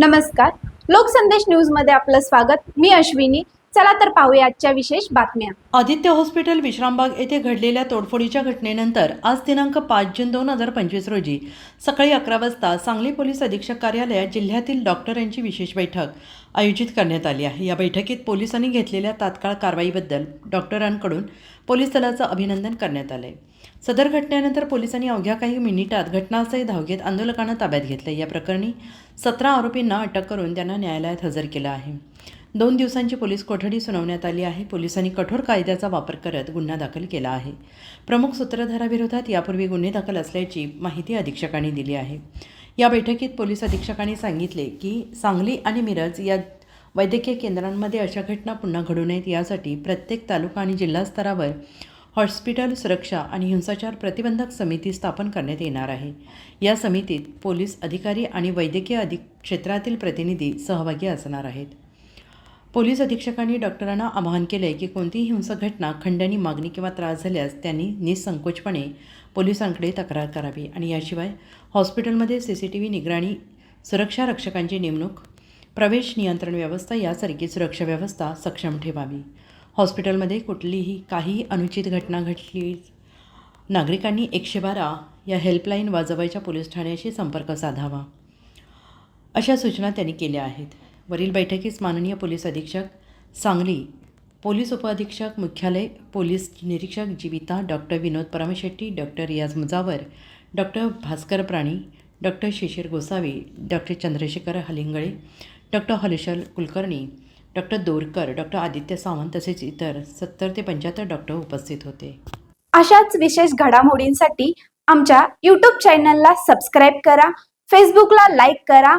नमस्कार. लोकसंदेश न्यूजमध्ये आपलं स्वागत. मी अश्विनी. चला तर पाहूया आजच्या विशेष बातम्या. आदित्य हॉस्पिटल विश्रामबाग येथे घडलेल्या तोडफोडीच्या घटनेनंतर आज दिनांक पाच जून दोन हजार पंचवीस रोजी सकाळी अकरा वाजता सांगली पोलीस अधीक्षक कार्यालयात जिल्ह्यातील डॉक्टरांची विशेष बैठक आयोजित करण्यात आली आहे. या बैठकीत पोलिसांनी घेतलेल्या तात्काळ कारवाईबद्दल डॉक्टरांकडून पोलीस दलाचं अभिनंदन करण्यात आलंय. सदर घटनेनंतर पोलिसांनी अवघ्या काही मिनिटात घटनास्थळी धाव घेत आंदोलकांना ताब्यात घेतलं या प्रकरणी सतरा आरोपींना अटक करून त्यांना न्यायालयात हजर केलं आहे. दोन दिवसांची पोलीस कोठडी सुनावण्यात आली आहे. पोलिसांनी कठोर कायद्याचा वापर करत गुन्हा दाखल केला आहे. प्रमुख सूत्रधाराविरोधात यापूर्वी गुन्हे दाखल असल्याची माहिती अधीक्षकांनी दिली आहे. या बैठकीत पोलीस अधीक्षकांनी सांगितले की सांगली आणि मिरज या वैद्यकीय केंद्रांमध्ये अशा घटना पुन्हा घडू नयेत यासाठी प्रत्येक तालुका आणि जिल्हा स्तरावर हॉस्पिटल सुरक्षा आणि हिंसाचार प्रतिबंधक समिती स्थापन करण्यात येणार आहे. या समितीत पोलीस अधिकारी आणि वैद्यकीय अधिक क्षेत्रातील प्रतिनिधी सहभागी असणार आहेत. पोलीस अधीक्षकांनी डॉक्टरांना आवाहन केले की कोणतीही हिंसक घटना खंडणी मागणी किंवा त्रास झाल्यास त्यांनी निसंकोचपणे पोलिसांकडे तक्रार करावी. आणि याशिवाय हॉस्पिटलमध्ये सी सी टी व्ही निगराणी सुरक्षा रक्षकांची नेमणूक प्रवेश नियंत्रण व्यवस्था यासारखी सुरक्षा व्यवस्था सक्षम ठेवावी. हॉस्पिटलमध्ये कुठलीही काहीही अनुचित घटना घडली नागरिकांनी एकशे बारा या हेल्पलाईन वाजवायच्या पोलीस ठाण्याशी संपर्क साधावा अशा सूचना त्यांनी केल्या आहेत. वरील बैठकीस माननीय पोलीस अधीक्षक सांगली पोलीस उपअधीक्षक मुख्यालय पोलीस निरीक्षक जीविता डॉक्टर विनोद परमशेट्टी डॉक्टर रियाज Mujawar doctor Bhaskar Prani doctor Shishir Gosavi doctor Chandrashekhar Halingale doctor Haleshal Kulkarni doctor Dorkar doctor Aditya Sawant तसेच इतर सत्तर ते पंच्याहत्तर डॉक्टर उपस्थित होते. अशाच विशेष घडामोडींसाठी आमच्या यूट्यूब चॅनलला सबस्क्राईब करा फेसबुकला लाईक करा